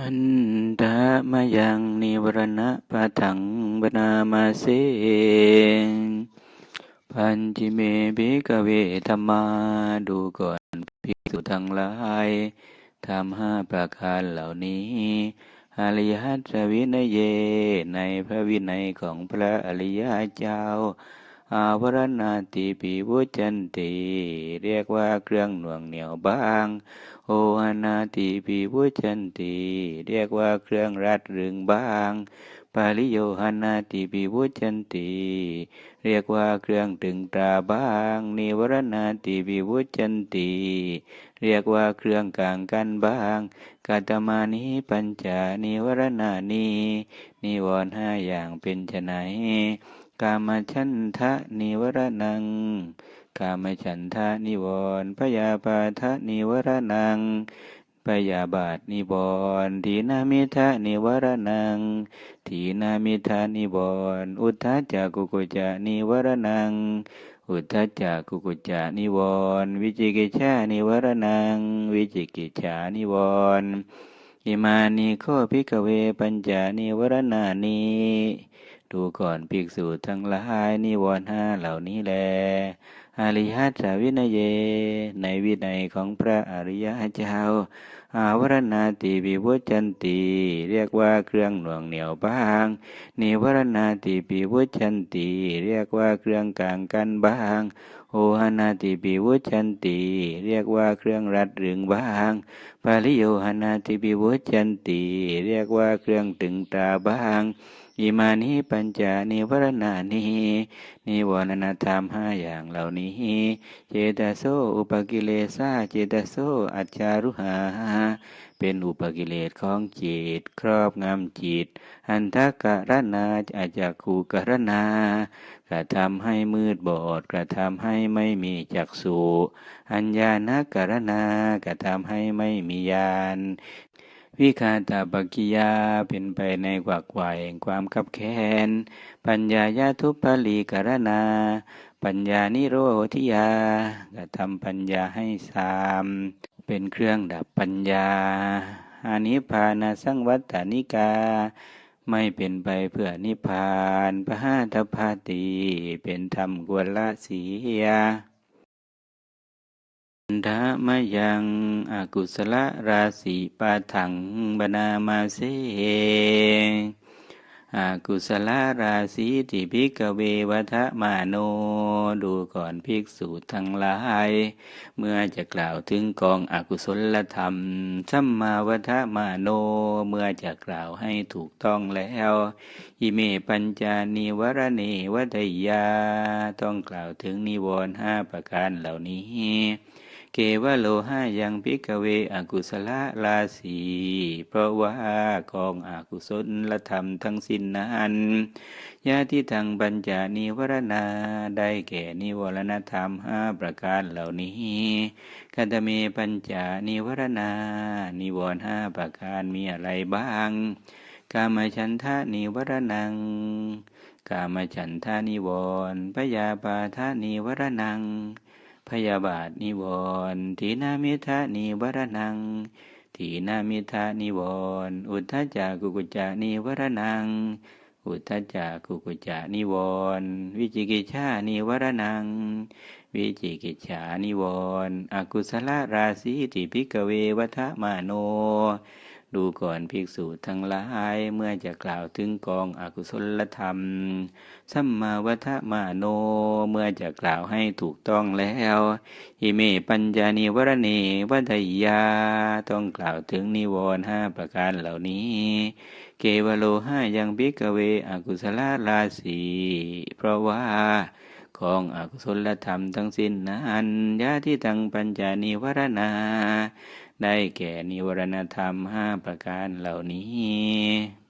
หันตะมายังนิวรณะปะทังบนามาเสพันจิเมบิกเวธรรมาดูก่อนภิกษุทั้งหลายทำห้าประการเหล่านี้อริยสัจวินเย ในพระวินัยของพระอริยเจ้า อาวรณาติปีวุจันติเรียกว่าเครื่องหน่วงเหนียวบ้าง โอหนาติปีวุจันติเรียกว่าเครื่องรัดรึงบ้างปาลิโยหนาติปีวุจันติเรียกว่าเครื่องตึงตราบ้าง นิวรณาติปีวุจันติเรียกว่าเครื่องกลางกันบ้างกาตมานิปัญจานิวรณานีนิวรณ์ห้าอย่างเป็นไฉน กามฉันทะนิวรณัง กามฉันทะนิวรณ์พยาบาทะนิวรณังพยาบาทนิวรณ์ทีนามิทะนิวรณัง ทีนามิทะนิวรณ์อุทธจักกุกุจานิวรณัง อุทธจักกุกุจานิวรวิจิกิจานิวรณัง วิจิกิจานิวรอิมานิโคภิกเวปัญจานิวรณานิ ดูก่อนภิกษุทั้งหลายนิวรณ์ห้าเหล่านี้แลอริยัตวินัยเย ในวินัยของพระอริยเจ้า อาวรณาติปิวุจันติ เรียกว่าเครื่องหน่วงเหนียวบ้าง นิวรณาติปิวุจันติ เรียกว่าเครื่องกลางกันบ้าง โอหนาติปิวุจันติ เรียกว่าเครื่องรัดรึงบ้างปาลิโยหนาติปิวุจันติ เรียกว่าเครื่องตึงตาบ้าง อิมานิปัญจานิวรณานินิวรณธรรมห้าอย่างเหล่านี้ เจตโสอุปกิเลสาเจตโสอัจจารุหา เป็นอุปกิเลสของจิต ครอบงำจิต อันทกะรนาอาจากคูกรณากระทำให้มืดบอด กระทำให้ไม่มีจักษุอัญญาณกรณากระทำให้ไม่มีญาณ วิคาตาปกิยาเป็นไปในกวักไกวแห่งความขับแค้น ปัญญายาทุปลีกรณา ปัญญานิโรธิยากระทำปัญญาให้สาม เป็นเครื่องดับปัญญาอานิพานาสังวัตานิกา ไม่เป็นไปเพื่อนิพพานพระหาทพาตีเป็นธรรมกวละสีย ธรรมยังอกุศลราศีปาถังบนามาเสอากุศลราศีติภิกเววัฏมาโน ดูก่อนภิกษุทั้งหลาย เมื่อจะกล่าวถึงกองอกุศลธรรมสัมมาวัฏมาโน เมื่อจะกล่าวให้ถูกต้องแล้วอิเมปัญจานิวรเนวัตยา ต้องกล่าวถึงนิวรณ์ห้าประการเหล่านี้ เกวโลหะยังพิกเวอกุศลลาสีเพราะว่ากองอกุศลละธรรมทั้งสิ้นนั้นญาติทางบัญจานิวรณาได้แก่นิวรณธรรมห้าประการเหล่านี้กัตเมปัญจานิวรณา นิวรห้าประการมีอะไรบ้างกามฉันทานิวรณังกามฉันทานิวรพยาบาทานิวรณัง พยาบาทนิวรณ์ทีนามิทานิวรนัง ทีนามิทานิวรณ์อุทธจักกุกุจานิวรนัง อุทธจักกุกุจานิวรณ์วิจิกิจฉานิวรนัง วิจิกิจฉานิวรณ์อกุศลราศีติพิกเววัฏมาโน ดูก่อนภิกษุทั้งหลายเมื่อจะกล่าวถึงกองอกุศลธรรม สัมมาวัฏมาโน เมื่อจะกล่าวให้ถูกต้องแล้วอิเมปัญญานิวรณีวัฏยาต้องกล่าวถึงนิวรณ์ห้าประการเหล่านี้ เกวโลห้ายังบิกเวอกุศลราศีเพราะว่าของอกุศลธรรมทั้งสิ้นนั้นยาที่ตังปัญจานิวรณา ได้แก่นิวรณธรรมห้าประการเหล่านี้